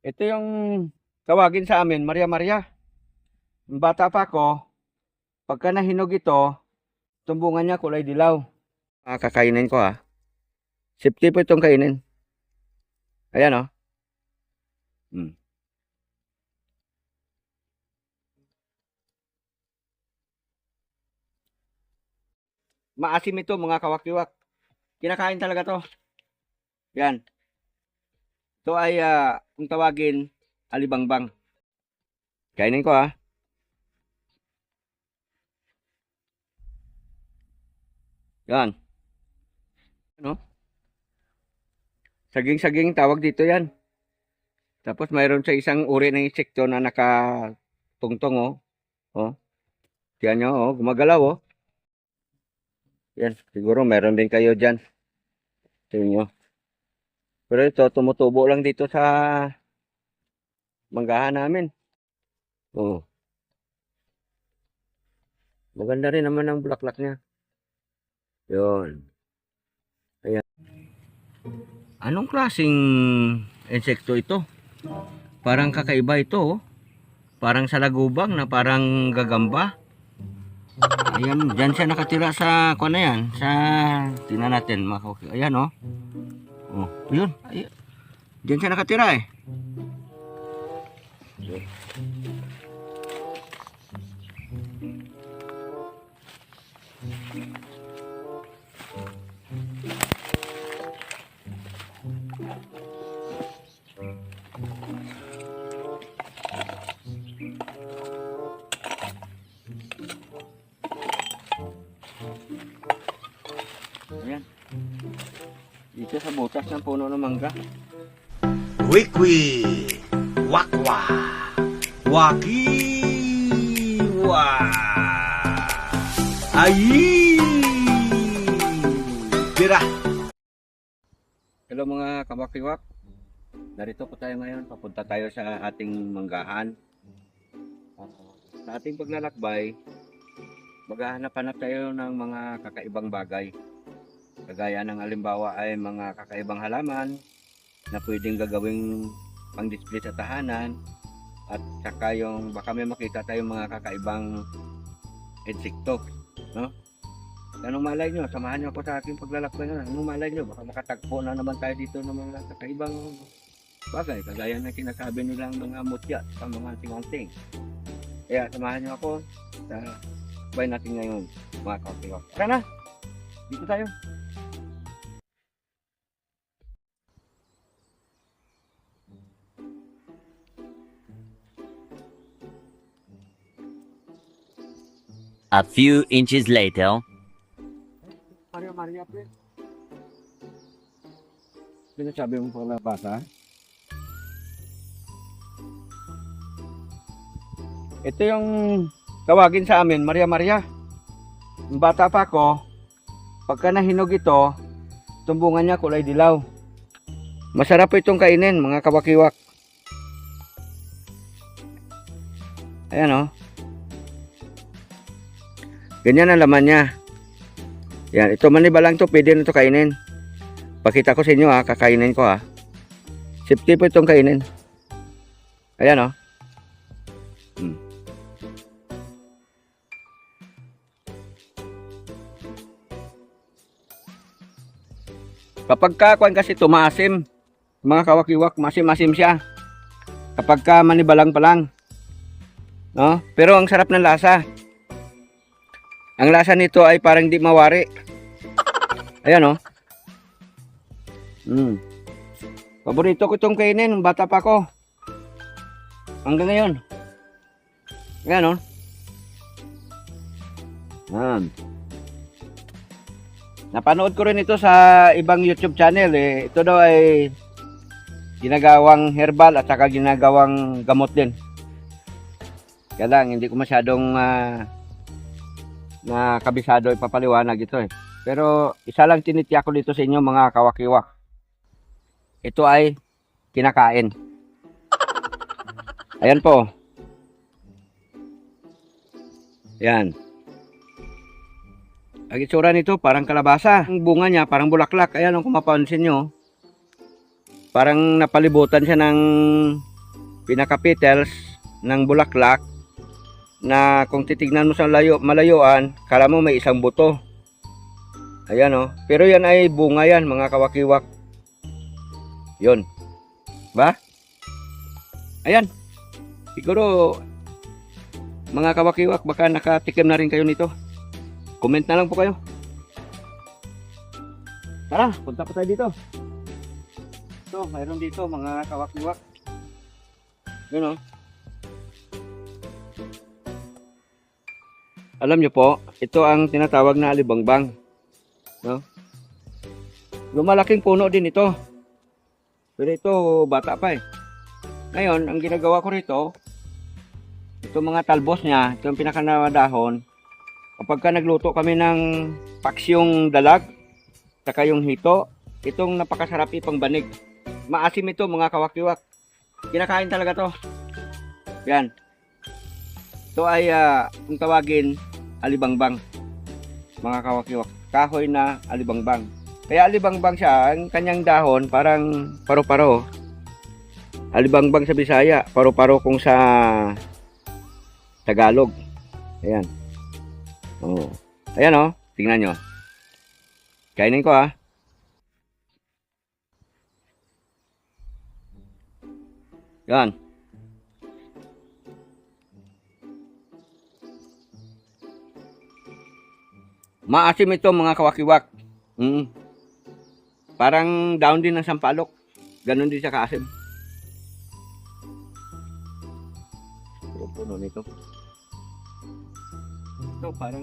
Ito yung tawagin sa amin, Maria Maria. Bata pa ako, pagka nahinog ito, tumbungan niya kulay dilaw. Ah, kakainin ko ah. Safety po itong kainin. Ayan oh. Hmm. Maasim ito mga kawakiwak. Kinakain talaga to. Yan. Ito ay ah, kung tawagin alibangbang. Kainin ko ah. Yan. Ano? Saging-saging tawag dito yan. Tapos mayroon sa isang uri ng insekto na nakatungtong oh. Oh. Tiyan nyo oh, gumagalaw oh. Yan, siguro meron din kayo dyan. Tingnan nyo. Pero ito, tumutubo lang dito sa manggahan namin. Oo. Maganda rin naman ang bulaklak niya. Yun. Ayan. Anong klaseng insekto ito? Parang kakaiba ito. Oh. Parang salagubang na parang gagamba. Ayan, dyan siya nakatira sa, kung ano yan, sa, tingnan natin, makok- ayan oh. Yun, ayan. Dyan siya nakatira eh. Ayan. Sa butas ng puno ng mangga. Wikwi, wakwa, wakiwa, ayi, tira. Hello mga kabakiwak. Narito po tayo ngayon. Papunta tayo sa ating manggahan. Sa ating paglalakbay, maghahanap-hanap tayo ng mga kakaibang bagay. Kagaya ng alimbawa ay mga kakaibang halaman na pwedeng gagawing pang-display sa tahanan at saka yung baka may makita tayong mga kakaibang insekto, no? Anong malay nyo? Samahan nyo ako sa aking paglalakbay na. Anong malay nyo? Baka makatagpo na naman tayo dito ng mga kakaibang bagay. Kagaya ng sinasabi nilang mga mutya sa mga anting-anting. Kaya samahan nyo ako sa bay natin ngayon, mga kakiwak. Tara na! Dito tayo. A few inches later. Maria, Maria, pre. Sinasabi mo pala bata? Ito yung tawagin sa amin, Maria Maria. Nung bata pa ako, pagka nahinog ito, tumbungan niya kulay dilaw. Masarap po itong kainin, mga kawakiwak. Ayan oh. Ganyan ang laman niya. Yan, ito maniba lang to, pwede na to kainin. Pakita ko sa inyo ha, kakainin ko ha. Safety po itong kainin. Ayan oh. Hmm. Kapag ka, kuwan kasi tumasim, mga kawakiwak, masim-masim siya. Kapag ka manibalang pa lang. No? Pero ang sarap ng lasa. Ang lasa nito ay parang di mawari. Ayan oh. Mm. Paborito ko itong kainin nung bata pa ako. Hanggang ngayon. Ayan oh. Yan. Napanood ko rin ito sa ibang YouTube channel eh. Ito daw ay ginagawang herbal at saka ginagawang gamot din. Kaya lang, hindi ko masyadong ah, na kabisado ipapaliwanag ito eh. Pero isa lang tinitiyak ko dito sa inyo mga kawakiwak. Ito ay kinakain. Ayan po. Ayan. Ang itsura nito parang kalabasa. Ang bunga niya parang bulaklak. Ayan kung mapapansin nyo. Parang napalibutan siya ng pinaka-petals ng bulaklak na kung titignan mo sa layo, malayuan, kala mo may isang buto. Ayan oh. Pero yan ay bunga yan, mga kawakiwak. Yun. Ba? Ayan. Siguro, mga kawakiwak, baka nakatikim na rin kayo nito. Comment na lang po kayo. Tara, punta po tayo dito. Ito, mayroon dito mga kawakiwak. Yun oh. Alam nyo po, ito ang tinatawag na alibangbang. No? Lumalaking puno din ito. Pero ito, bata pa eh. Ngayon, ang ginagawa ko rito, ito mga talbos niya, ito yung pinakanadahon. Kapag ka nagluto kami ng paksyong dalag, saka yung hito, itong napakasarap ipang banig. Maasim ito mga kawakiwak. Kinakain talaga to. Yan. Ito ay, ah, kung tawagin, alibangbang. Mga kawakiwak. Kahoy na alibangbang. Kaya alibangbang siya, ang kanyang dahon parang paro-paro. Alibangbang sa Bisaya, paro-paro kung sa Tagalog. Ayan. Oh. Ayan oh, tingnan nyo. Kainin ko ah. Yan. Maasim ito mga kawakiwak. Mm. Parang down din ng sampalok. Ganon din siya kaasim. Yung puno nito. Ito parang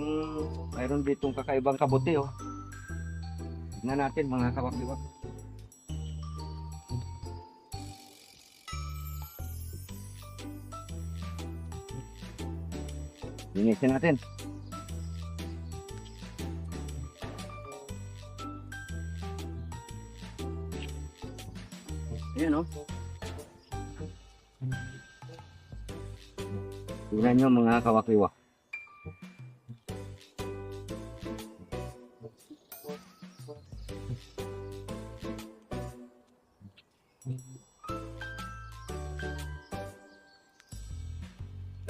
mayroon ditong kakaibang kabuti oh. Tignan natin mga kawakiwak. Linisin natin. Ayan o. Tingnan nyo mga kawakiwa.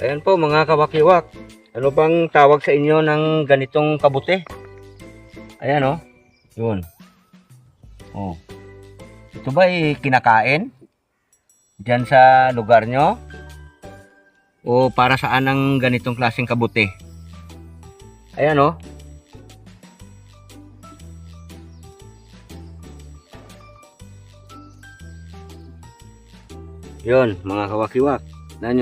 Ayan po mga kawakiwak. Ano bang tawag sa inyo ng ganitong kabute? Ayan o. Yun. Oh. Ito ba ay kinakain? Diyan sa lugar nyo? O para saan ang ganitong klaseng kabute? Ayan o. Yun, mga kawakiwak. Na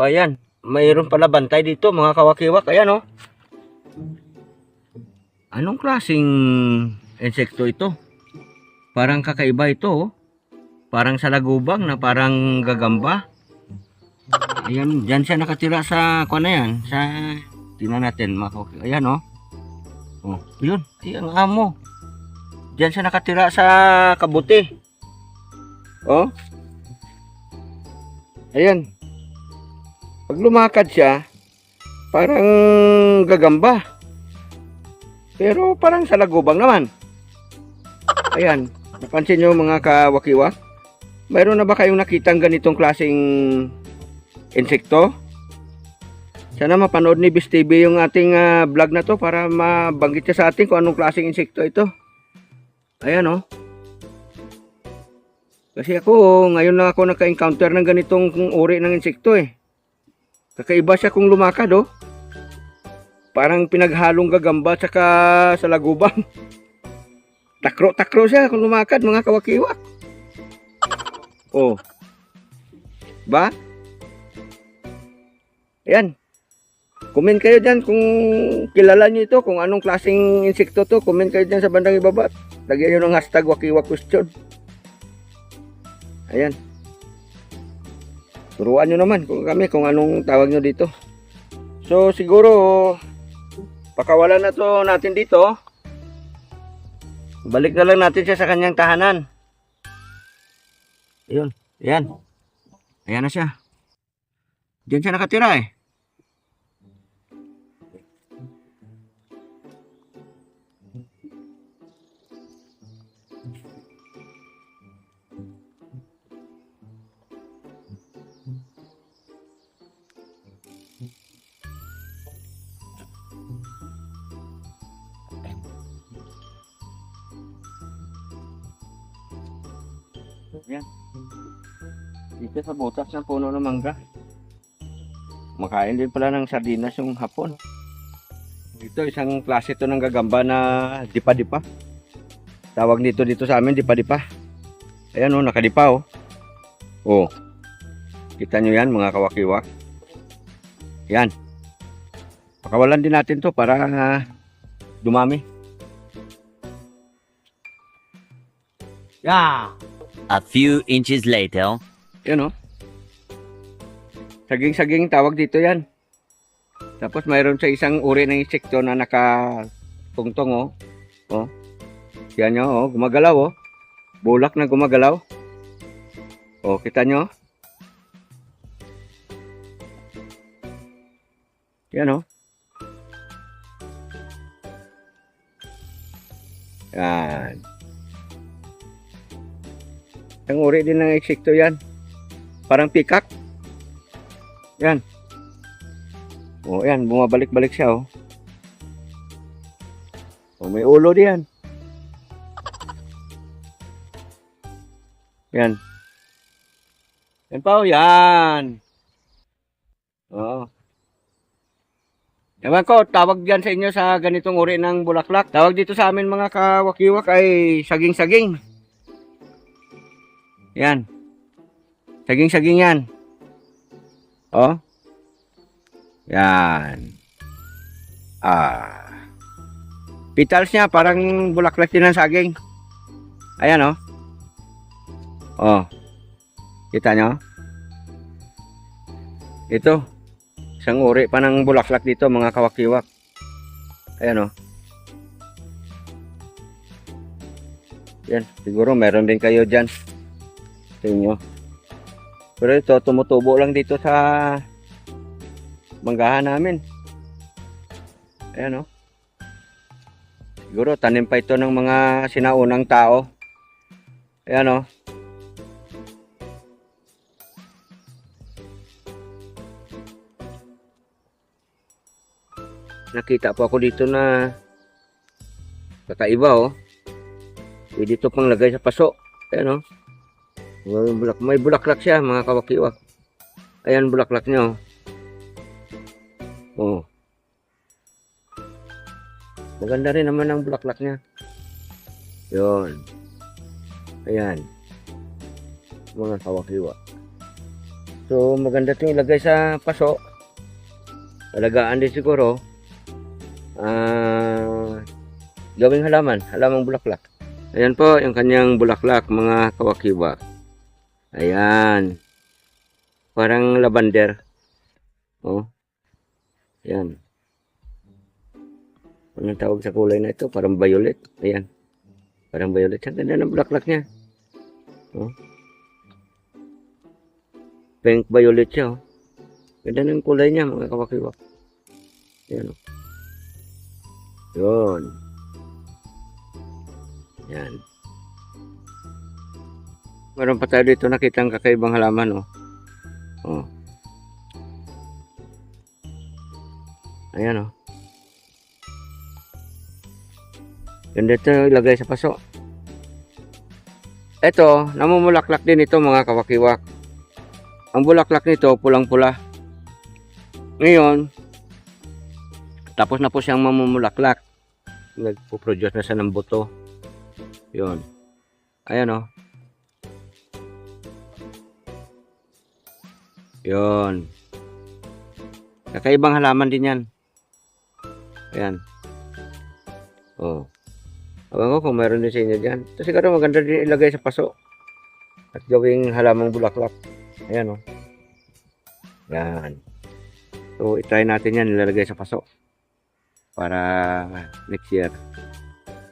O ayan, mayroon pala bantay dito mga kawakiwak. Ayan o. Anong klaseng insekto ito? Parang kakaiba ito oh. Parang salagubang na parang gagamba. Ayan, dyan siya nakatira sa, kung ano yan, sa, tingnan natin mga kawakiwak. Ayan o. Oh, yun, ayan ang amo. Diyan siya nakatira sa kabuti. Oh. Ayan. Pag lumakad siya, parang gagamba. Pero parang salagubang naman. Ayan, napansin nyo mga kawakiwa? Mayroon na ba kayong nakitang ganitong klaseng insekto? Sana mapanood ni Bis TV yung ating ah, vlog na to para mabanggit siya sa atin kung anong klaseng insekto ito. Ayan oh. Kasi ako, ngayon lang ako naka-encounter ng ganitong uri ng insekto eh. Kakaiba siya kung lumakad oh. Parang pinaghalong gagamba tsaka sa lagubang. Takro-takro siya kung lumakad mga kawakiwak. Oh. Ba? Ayan. Comment kayo dyan kung kilala nyo ito, kung anong klaseng insekto to. Comment kayo dyan sa bandang ibaba. Lagyan nyo ng hashtag wakiwak question. Ayan. Turuan nyo naman kung kami kung anong tawag nyo dito. So siguro pakawalan na to natin dito. Balik na lang natin siya sa kanyang tahanan. Ayun. Ayan. Ayan na siya. Diyan siya nakatira eh. Yan. Dito sa butas ng puno ng mangga. Makain din pala ng sardinas yung hapon. Dito isang klase to ng gagamba na dipa-dipa. Tawag dito dito sa amin dipa-dipa. Ayan oh, nakadipa oh. Oh. Kita nyo yan mga kawakiwak. Yan. Pakawalan din natin to para ah, dumami. Yeah. A few inches later. Yan oh. Saging-saging tawag dito yan. Tapos mayroon sa isang uri ng insekto na nakatungtong oh. Oh. Yan nyo oh, gumagalaw oh. Bulak na gumagalaw. Oh, kita nyo? Yan oh. Yan. Ang uri din ng insekto yan. Parang pikak. Yan. O, yan. Bumabalik-balik siya, oh. O, may ulo diyan. Yan. Yan pa, oh. Yan. Oo. Ewan ko, tawag dyan sa inyo sa ganitong uri ng bulaklak. Tawag dito sa amin mga kawakiwak ay saging-saging. Yan. Saging-saging yan. Oh. Yan. Ah. Petals niya parang bulaklak din ng saging. Ayan oh. Oh. Kita nyo? Ito. Isang uri pa ng bulaklak dito mga kawakiwak. Ayan oh. Yan. Siguro meron din kayo dyan. Sa inyo. Pero ito, tumutubo lang dito sa manggahan namin. Ayan o. Siguro, tanim pa ito ng mga sinaunang tao. Ayan o. Nakita po ako dito na kakaiba o. Pwede ito pang lagay sa paso. Ayan o. May, bulak, may bulaklak siya mga kawakiwak. Ayan bulaklak niya. Oh. oh. Maganda rin naman ang bulaklak niya. Yon. Ayan. Mga kawakiwak. So maganda itong ilagay sa paso. Alagaan din siguro. Ah, gawing halaman, halamang bulaklak. Ayan po yung kanyang bulaklak mga kawakiwak. Ayan. Parang lavender. Oh. Ayan. Anong tawag sa kulay na ito? Parang violet. Ayan. Parang violet. Ang ganda ng bulaklak niya. Oh. Pink violet siya. Oh. Ganda ng kulay niya mga kawakiwak. Ayan. Oh. Yun. Yan. Meron pa tayo dito nakitang kakaibang halaman, oh. Oh. Ayan, oh. Ganda ito ilagay sa paso. Ito, namumulaklak din ito mga kawakiwak. Ang bulaklak nito, pulang-pula. Ngayon, tapos na po siyang mamumulaklak. Nagpo-produce na siya ng buto. Yun. Ayan, oh. Yun. Kakaibang halaman din yan. Ayan. Oh. Abang ko kung meron din sa inyo dyan. Ito siguro maganda din ilagay sa paso. At gawing halamang bulaklak. Ayan oh. Yan. So, itry natin yan ilalagay sa paso. Para next year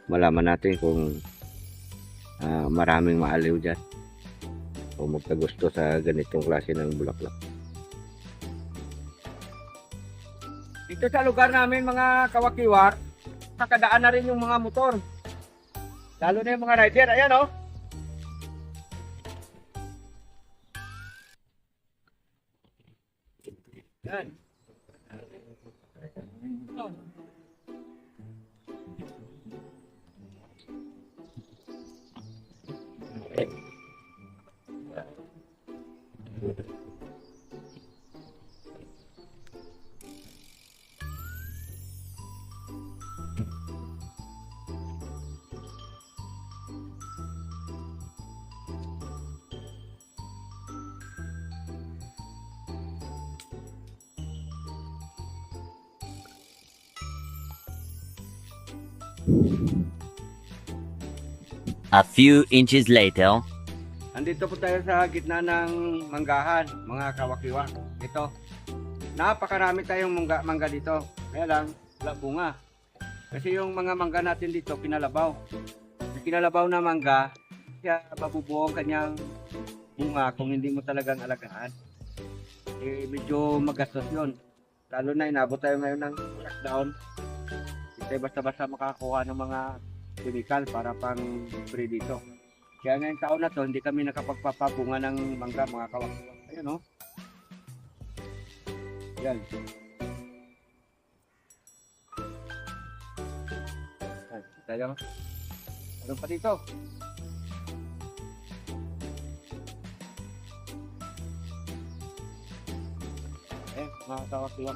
malaman natin kung ah, maraming maaliw dyan o magkagusto sa ganitong klase ng bulaklak. Dito sa lugar namin mga kawakiwak, nakadaan na rin yung mga motor. Lalo na yung mga rider. Ayan oh. A few inches later. Andito po tayo sa gitna ng manggahan, mga kawakiwa. Ito. Napakarami tayong mangga, mangga dito. Kaya lang, wala bunga. Kasi yung mga mangga natin dito, kinalabaw. Yung kinalabaw na mangga, kaya mabubuo ang kanyang bunga kung hindi mo talagang alagaan. Eh, medyo magastos yun. Lalo na inabot tayo ngayon ng lockdown. Tayo basta-basta makakuha ng mga chemical para pang spray dito. Kaya ngayong taon na to, hindi kami nakapagpapabunga ng mangga, mga kawakiwa. Ayun, oh. Yan. Yan, tayo. Ano pa dito? Eh, mga kawakiwa.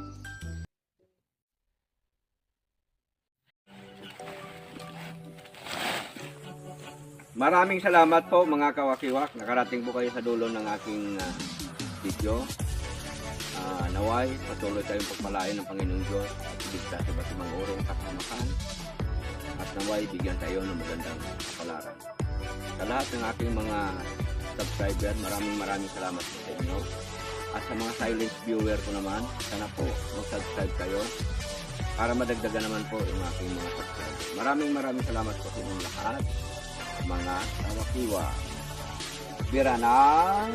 Maraming salamat po mga kawakiwak. Nakarating po kayo sa dulo ng aking ah, video. Ah, naway, patuloy tayong pagpalain ng Panginoong Diyos at bigta sa iba't ibang urong kapamakan. At naway, bigyan tayo ng magandang kapalaran. Sa lahat ng aking mga subscriber, maraming maraming salamat po sa inyo. At sa mga silent viewer ko naman, sana po mag-subscribe kayo para madagdagan naman po yung aking mga subscriber. Maraming maraming salamat po sa inyong lahat mga kawakiwa. Bira ng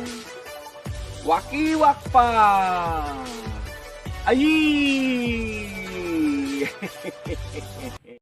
wakiwak pa! Ay!